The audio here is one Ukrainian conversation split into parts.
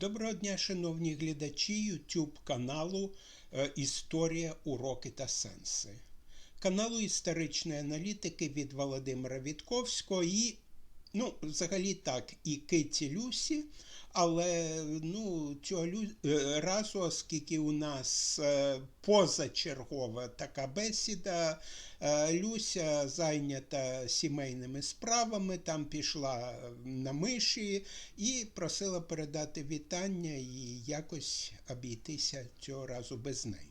Доброго дня, шановні глядачі YouTube каналу е, Історія, уроки та сенси. Каналу історичної аналітики від Володимира Вітковського і, ну, взагалі так, і Киті Люсі. Але ну, цього е, разу, оскільки у нас е, позачергова така бесіда, е, Люся зайнята сімейними справами, там пішла на миші і просила передати вітання і якось обійтися цього разу без неї.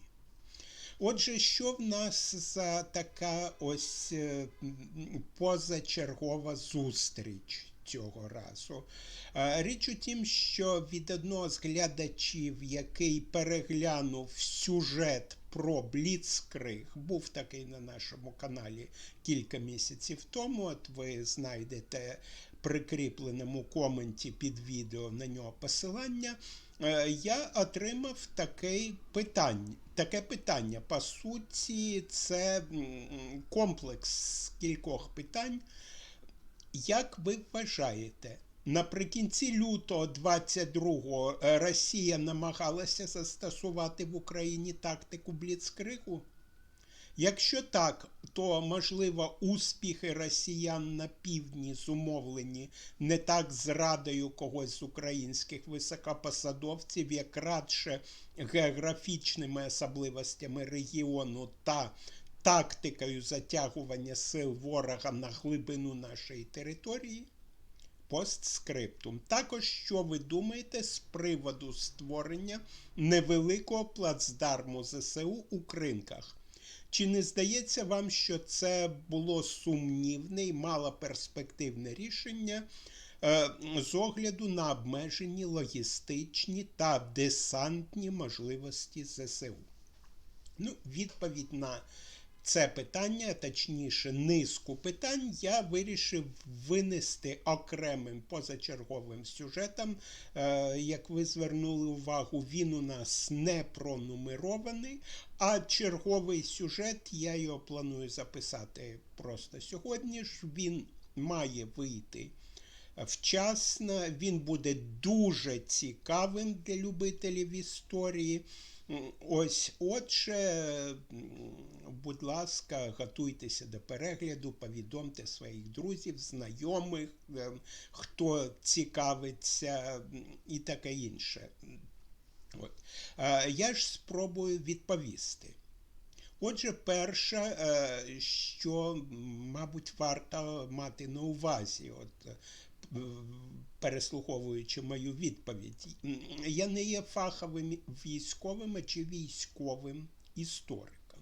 Отже, що в нас за така ось позачергова зустріч? цього разу. Річ у тім, що від одного з глядачів, який переглянув сюжет про Бліцкриг, був такий на нашому каналі кілька місяців тому. От ви знайдете прикріпленому коменті під відео на нього посилання. Е, я отримав таке питання. Таке питання. По суті, це комплекс кількох питань. Як ви вважаєте, наприкінці лютого 22-го е, Росія намагалася застосувати в Україні тактику Бліцкригу? Якщо так, то можливо успіхи росіян на півдні зумовлені не так зрадою когось з українських високопосадовців, як радше географічними особливостями регіону та тактикою затягування сил ворога на глибину нашої території. Постскриптум. Також, що ви думаєте з приводу створення невеликого плацдарму ЗСУ у кринках? Чи не здається вам, що це було сумнівне і малоперспективне рішення е, з огляду на обмежені логістичні та десантні можливості ЗСУ? Ну, Відповідь на це питання, точніше, низку питань, я вирішив винести окремим позачерговим сюжетом. Е, як ви звернули увагу, він у нас не пронумерований, а черговий сюжет я його планую записати просто сьогодні ж. Він має вийти. Вчасно, він буде дуже цікавим для любителів історії. Ось, отже, будь ласка, готуйтеся до перегляду, повідомте своїх друзів, знайомих, е, хто цікавиться і таке інше. От. Я ж спробую відповісти. Отже, перше, е, що, мабуть, варто мати на увазі, от переслуховуючи мою відповідь, я не є фаховим військовим чи військовим істориком.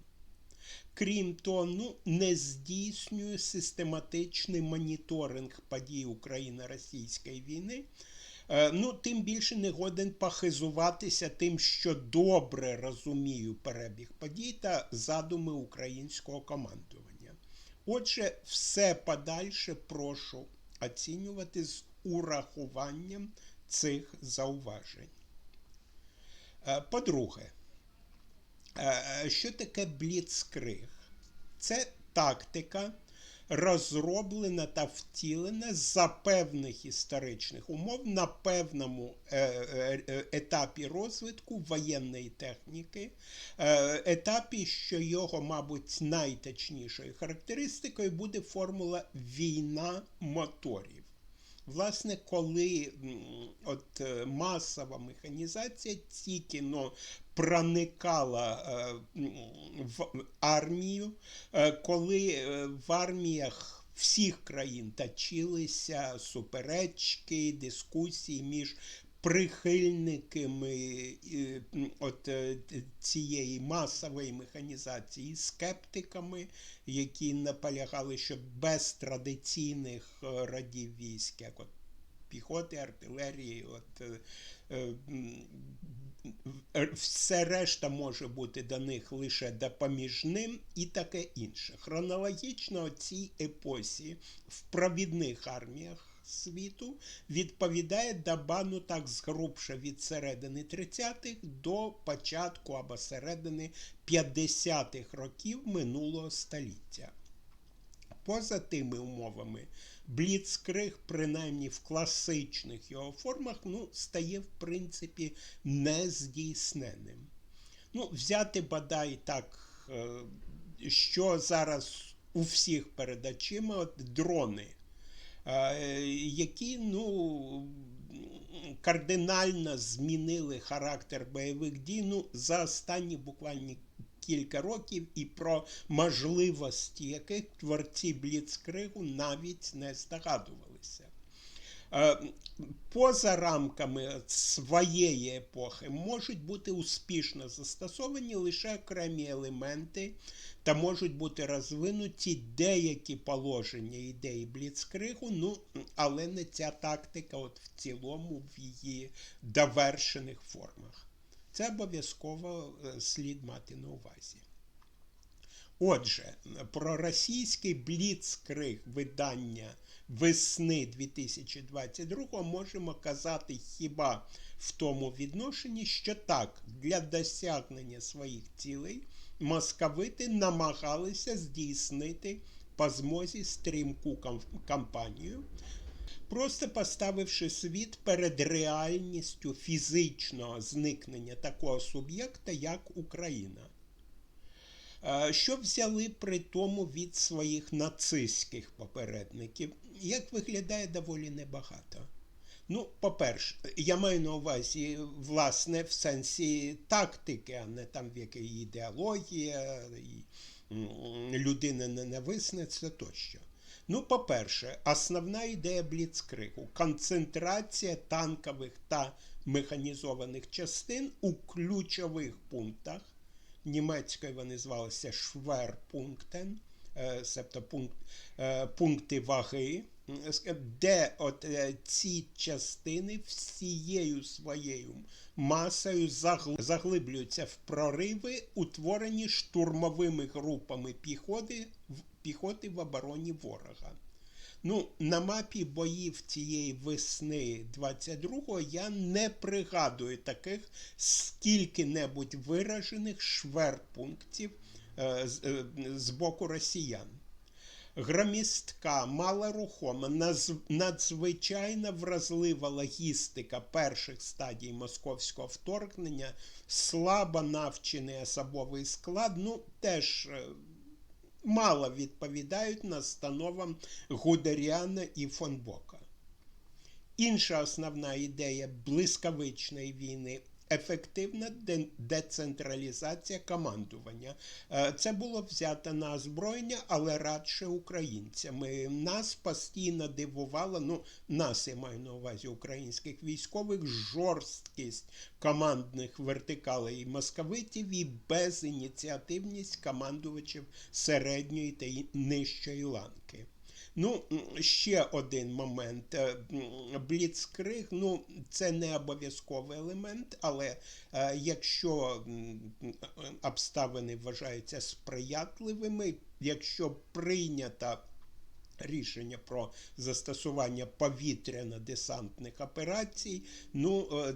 Крім того, ну, не здійснюю систематичний моніторинг подій Україно-російської війни. Е, ну, тим більше не годен похизуватися тим, що добре розумію перебіг подій та задуми українського командування. Отже, все подальше прошу оцінювати з урахуванням цих зауважень. Е, по-друге, е, що таке бліцкриг? Це тактика, розроблена та втілена за певних історичних умов на певному е, етапі розвитку воєнної техніки, етапі, що його, мабуть, найточнішою характеристикою буде формула війна моторів. Власне, коли от е, масова механізація тільки но проникала е, в армію, е, коли в арміях всіх країн точилися суперечки, дискусії між прихильниками от цієї масової механізації, скептиками, які наполягали, що без традиційних родів військ, як от піхоти, артилерії, от е, все решта може бути до них лише допоміжним і таке інше. Хронологічно цій епосі в провідних арміях світу відповідає Дабану так згрубше від середини 30-х до початку або середини 50-х років минулого століття. Поза тими умовами, бліцкриг, принаймні в класичних його формах, ну, стає в принципі нездійсненним. Ну, взяти бодай так, е, що зараз у всіх перед очима от дрони, е, які ну, кардинально змінили характер бойових дій ну, за останні буквально кілька років, і про можливості яких творці Бліцкригу навіть не здогадувалися. Е, поза рамками своєї епохи можуть бути успішно застосовані лише окремі елементи та можуть бути розвинуті деякі положення ідеї Бліцкригу, ну, але не ця тактика от в цілому в її довершених формах. Це обов'язково е, слід мати на увазі. Отже, про російський бліцкриг видання весни 2022 можемо казати хіба в тому відношенні, що так, для досягнення своїх цілей московити намагалися здійснити по змозі стрімку кампанію, просто поставивши світ перед реальністю фізичного зникнення такого суб'єкта, як Україна. Що взяли при тому від своїх нацистських попередників, як виглядає доволі небагато. Ну, по-перше, я маю на увазі, власне, в сенсі тактики, а не там в якій ідеологія, людина ненависниця тощо. Ну, по-перше, основна ідея Бліцкригу концентрація танкових та механізованих частин у ключових пунктах. Німецькою вони звалися Шверпунктен, себто пункт, е, пункти ваги, де от е, ці частини всією своєю масою заглиблюються в прориви, утворені штурмовими групами піхоти, піхоти в обороні ворога. Ну, на мапі боїв цієї весни 22-го я не пригадую таких скільки-небудь виражених шверпунктів е, з, е, боку росіян. Громістка, малорухома, надзвичайно вразлива логістика перших стадій московського вторгнення, слабо навчений особовий склад, ну теж е, мало відповідають настановам Гудеріана і фон Бока. Інша основна ідея блискавичної війни ефективна децентралізація командування. Е, це було взято на озброєння, але радше українцями. Нас постійно дивувало, ну нас я маю на увазі українських військових, жорсткість командних вертикалей московитів і безініціативність командувачів середньої та нижчої ланки. Ну, ще один момент. Е, Бліцкриг, ну, це не обов'язковий елемент, але е, якщо обставини вважаються сприятливими, якщо прийнято рішення про застосування повітряно-десантних операцій, ну, е,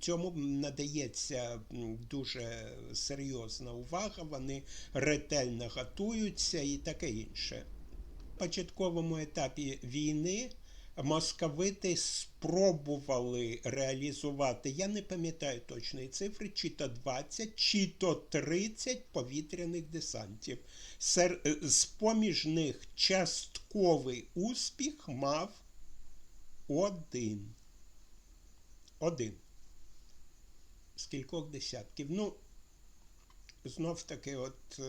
цьому надається дуже серйозна увага, вони ретельно готуються і таке інше початковому етапі війни московити спробували реалізувати, я не пам'ятаю точної цифри, чи то 20, чи то 30 повітряних десантів. З поміж них частковий успіх мав один. Один. З кількох десятків. Ну, знов таки, от.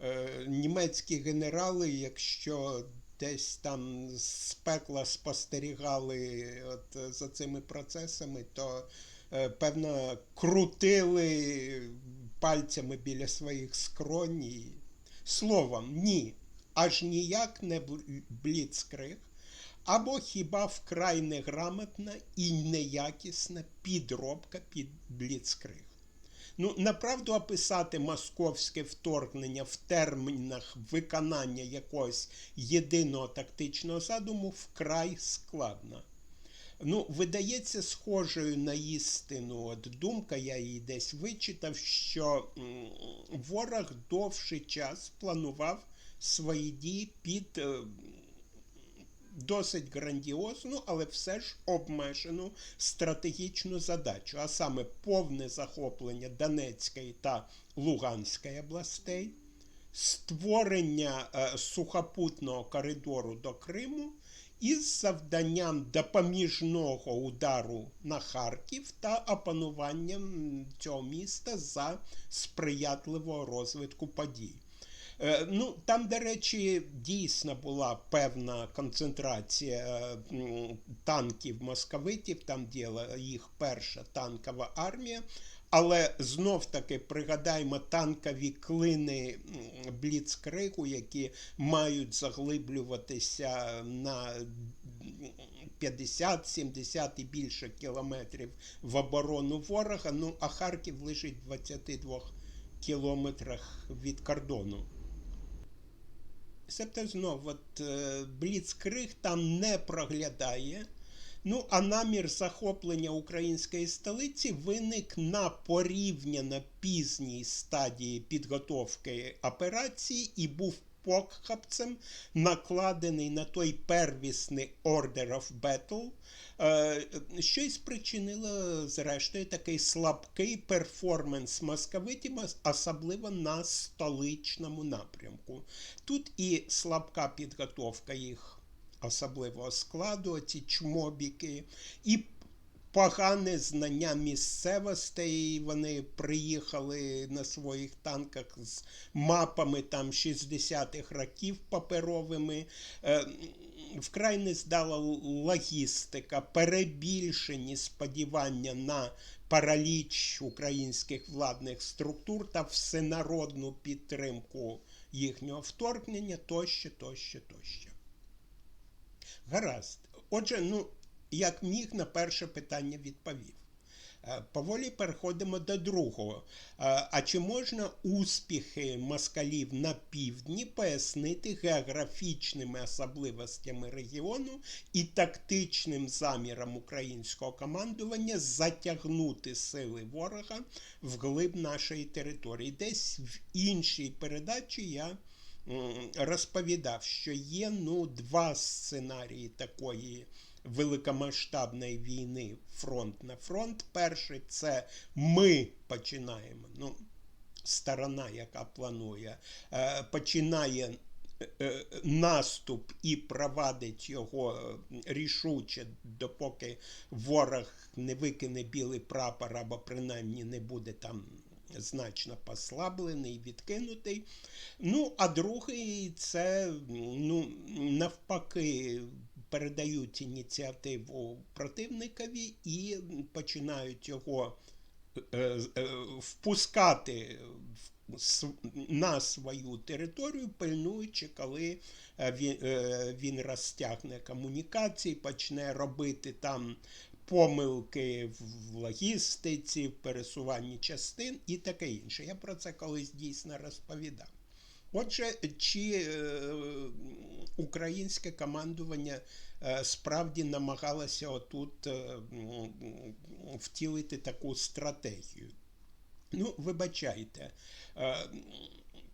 Е, німецькі генерали, якщо десь там з пекла спостерігали от за цими процесами, то е, певно крутили пальцями біля своїх скронь. Словом, ні, аж ніяк не бліцкриг, або хіба вкрай неграмотна і неякісна підробка під бліцкриг. Ну, направду описати московське вторгнення в термінах виконання якогось єдиного тактичного задуму вкрай складно. Ну, видається схожою на істину от думка, я її десь вичитав, що ворог довший час планував свої дії під е, досить грандіозну, але все ж обмежену стратегічну задачу, а саме повне захоплення Донецької та Луганської областей, створення е, сухопутного коридору до Криму із завданням допоміжного удару на Харків та опануванням цього міста за сприятливого розвитку подій. Е, Ну, там, до речі, дійсно була певна концентрація е, танків московитів, там діяла їх перша танкова армія. Але знов таки пригадаємо танкові клини Бліцкригу, які мають заглиблюватися на 50, 70 і більше кілометрів в оборону ворога. Ну а Харків лежить в 22 кілометрах від кордону. Себто знов, от е, Бліцкриг там не проглядає. Ну, а намір захоплення української столиці виник на порівняно пізній стадії підготовки операції і був покхапцем, накладений на той первісний Order of Battle, е, що й спричинило, зрештою, такий слабкий перформанс московитів, особливо на столичному напрямку. Тут і слабка підготовка їх особливого складу, ці чмобіки, і погане знання місцевостей. Вони приїхали на своїх танках з мапами там 60-х років паперовими. Е, Вкрай не здала логістика, перебільшені сподівання на параліч українських владних структур та всенародну підтримку їхнього вторгнення тощо, тощо, тощо. Гаразд. Отже, ну, як міг на перше питання відповів. Е, Поволі переходимо до другого. Е, А чи можна успіхи москалів на півдні пояснити географічними особливостями регіону і тактичним заміром українського командування затягнути сили ворога вглиб нашої території? Десь в іншій передачі я розповідав, що є ну, два сценарії такої великомасштабної війни фронт на фронт. Перший це ми починаємо. ну, Сторона, яка планує, е, починає е, наступ і провадить його рішуче, допоки ворог не викине білий прапор, або принаймні не буде там значно послаблений, відкинутий. Ну, а другий це ну, навпаки. Передають ініціативу противникові і починають його е, е, впускати на свою територію, пильнуючи, коли е, він розтягне комунікації, почне робити там помилки в логістиці, в пересуванні частин і таке інше. Я про це колись дійсно розповідав. Отже, чи е, українське командування е, справді намагалося отут е, втілити таку стратегію? Ну, вибачайте.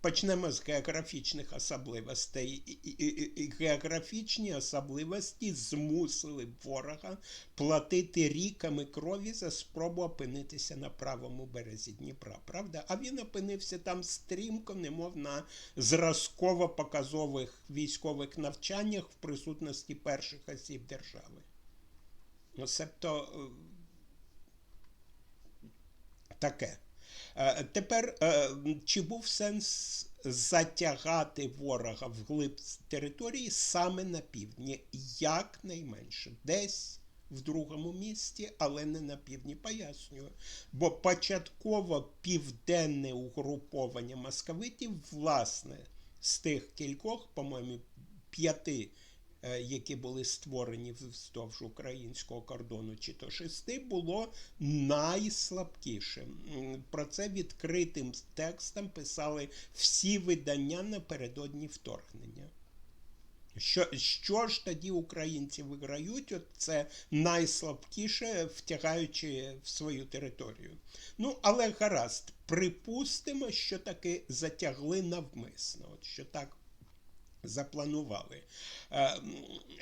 Е, Почнемо з географічних особливостей. І, і, і, Географічні особливості змусили ворога платити ріками крові за спробу опинитися на правому березі Дніпра. Правда? А він опинився там стрімко, немов на зразково-показових військових навчаннях в присутності перших осіб держави. Ну, себто таке. Тепер, чи був сенс затягати ворога вглиб території саме на півдні? Якнайменше, десь в другому місті, але не на півдні, пояснюю. Бо початково південне угруповання московитів, власне, з тих кількох, по-моєму, п'яти Е, які були створені вздовж українського кордону, чи то шести, було найслабкішим. Про це відкритим текстом писали всі видання напередодні вторгнення. Що що ж тоді українці виграють? От Це найслабкіше, втягаючи в свою територію. Ну, але гаразд, припустимо, що таки затягли навмисно. От Що так запланували. Е,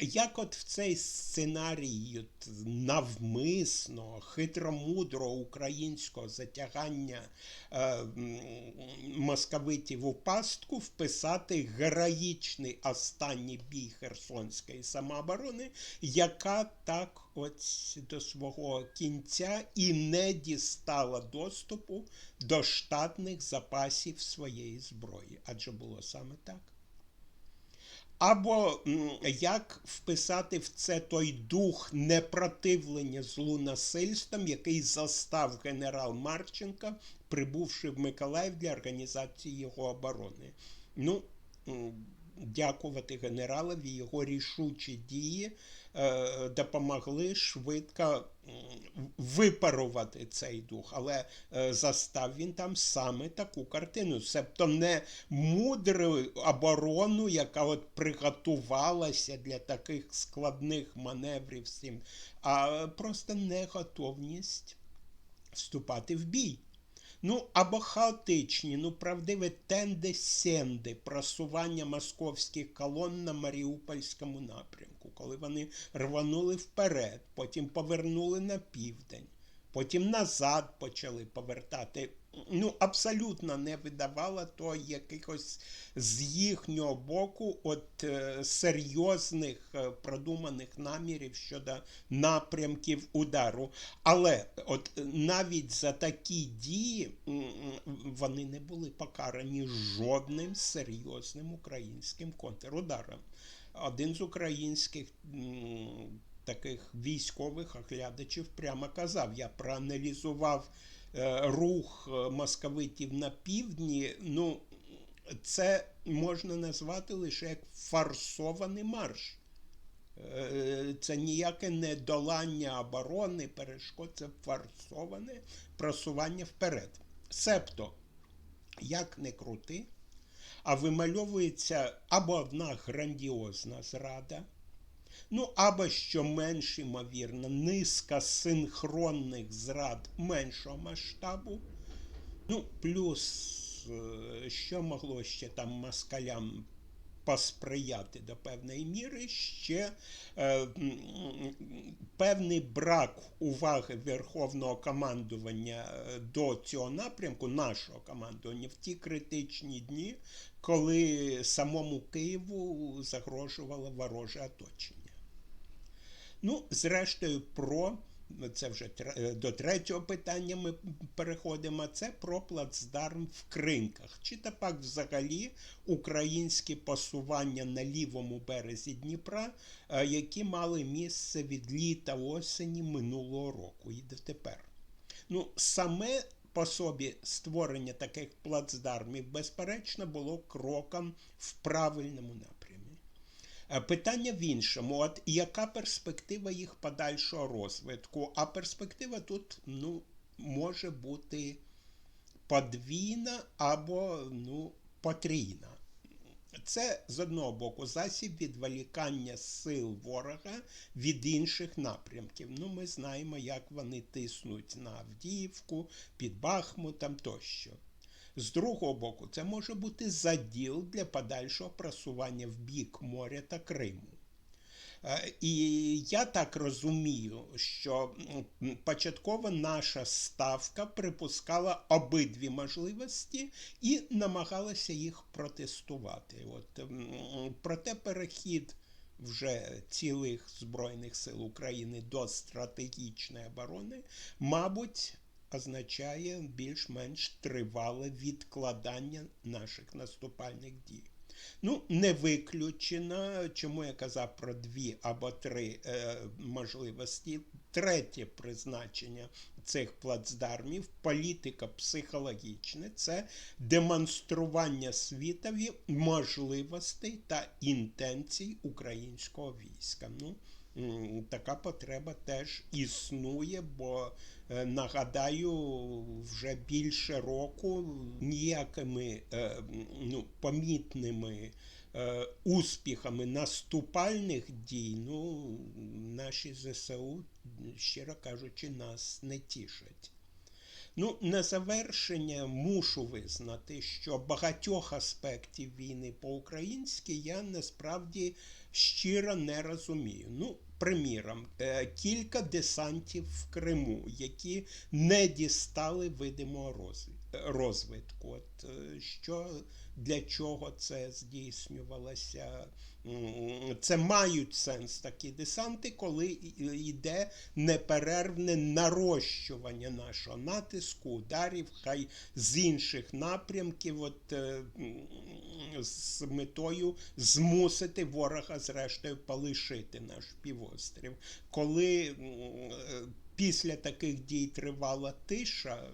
Як от в цей сценарій от, навмисно, хитромудро українського затягання е, московитів у пастку вписати героїчний останній бій Херсонської самооборони, яка так ось до свого кінця і не дістала доступу до штатних запасів своєї зброї. Адже було саме так. Або як вписати в це той дух непротивлення злу насильством, який застав генерал Марченка, прибувши в Миколаїв для організації його оборони. Ну, дякувати генералові, його рішучі дії допомогли швидко випарувати цей дух, але е, застав він там саме таку картину. Себто не мудру оборону, яка от приготувалася для таких складних маневрів, всім, а просто неготовність вступати в бій. Ну, або хаотичні, ну правдиве тенде-сенде просування московських колон на Маріупольському напрямку, коли вони рванули вперед, потім повернули на південь, потім назад почали повертати. Ну, абсолютно не видавало то якихось з їхнього боку от е, серйозних е, продуманих намірів щодо напрямків удару. Але от навіть за такі дії вони не були покарані жодним серйозним українським контрударом. Один з українських таких військових оглядачів прямо казав: я проаналізував рух е, московитів на півдні. Ну, це можна назвати лише як форсований марш. Е, Це ніяке не долання оборони, перешкод, це форсоване просування вперед. Себто, як не крути, а вимальовується або одна грандіозна зрада, ну або що менш ймовірно, низка синхронних зрад меншого масштабу. Ну, плюс, е, що могло ще там москалям посприяти до певної міри, ще е, певний брак уваги Верховного командування е, до цього напрямку, нашого командування, в ті критичні дні, коли самому Києву загрожувало вороже оточення. Ну, зрештою, про це вже тре- до третього питання ми переходимо. Це про плацдарм в кринках. Чи то пак взагалі українські посування на лівому березі Дніпра, е, які мали місце від літа осені минулого року і дотепер. Ну, саме по собі створення таких плацдармів, безперечно, було кроком в правильному напрямі. Е, Питання в іншому: от яка перспектива їх подальшого розвитку? А перспектива тут ну, може бути подвійна або ну, потрійна. Це з одного боку засіб відволікання сил ворога від інших напрямків. Ну, ми знаємо, як вони тиснуть на Авдіївку, під Бахмутом тощо. З другого боку, це може бути заділ для подальшого просування в бік моря та Криму. Е, І я так розумію, що початково наша ставка припускала обидві можливості і намагалася їх протестувати. От, проте перехід вже цілих Збройних сил України до стратегічної оборони, мабуть, означає більш-менш тривале відкладання наших наступальних дій. Ну, не виключено, чому я казав про дві або три е, можливості. Третє призначення цих плацдармів політика психологічна це демонстрування світові можливостей та інтенцій українського війська. Ну, така потреба теж існує, бо е, нагадаю, вже більше року ніякими е, ну, помітними е, успіхами наступальних дій, ну, наші ЗСУ, щиро кажучи, нас не тішать. Ну, на завершення мушу визнати, що багатьох аспектів війни по-українськи я насправді щиро не розумію. Ну, приміром, е, кілька десантів в Криму, які не дістали видимого розвитку. От е, що для чого це здійснювалося? Це мають сенс такі десанти, коли йде неперервне нарощування нашого натиску, ударів, хай з інших напрямків, от, е, з метою змусити ворога, зрештою, полишити наш півострів. Коли е, після таких дій тривала тиша,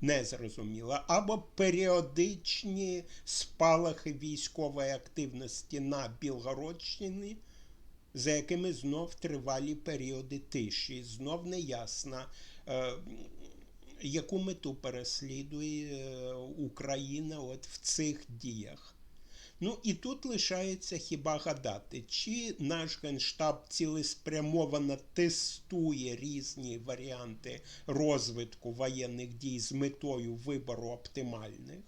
незрозуміла, або періодичні спалахи військової активності на Білгородщині, за якими знов тривалі періоди тиші. Знов не ясно, е, яку мету переслідує е, Україна от в цих діях. Ну і тут лишається хіба гадати, чи наш генштаб цілеспрямовано тестує різні варіанти розвитку воєнних дій з метою вибору оптимальних.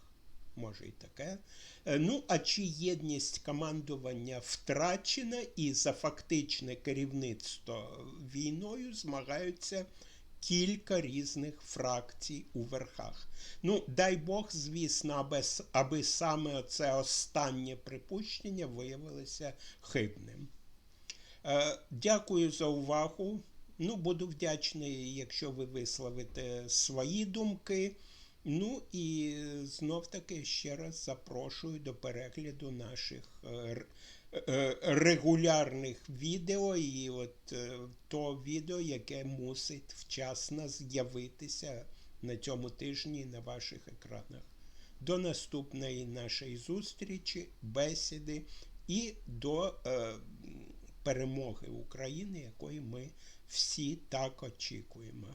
Може і таке. Е, Ну, а чи єдність командування втрачена і за фактичне керівництво війною змагаються кілька різних фракцій у верхах. Ну, дай Бог, звісно, аби, аби саме це останнє припущення виявилося хибним. Е, Дякую за увагу. Ну, буду вдячний, якщо ви висловите свої думки. Ну і знов таки ще раз запрошую до перегляду наших е, регулярних відео, і от е, то відео, яке мусить вчасно з'явитися на цьому тижні на ваших екранах. До наступної нашої зустрічі, бесіди і до е, перемоги України, якої ми всі так очікуємо.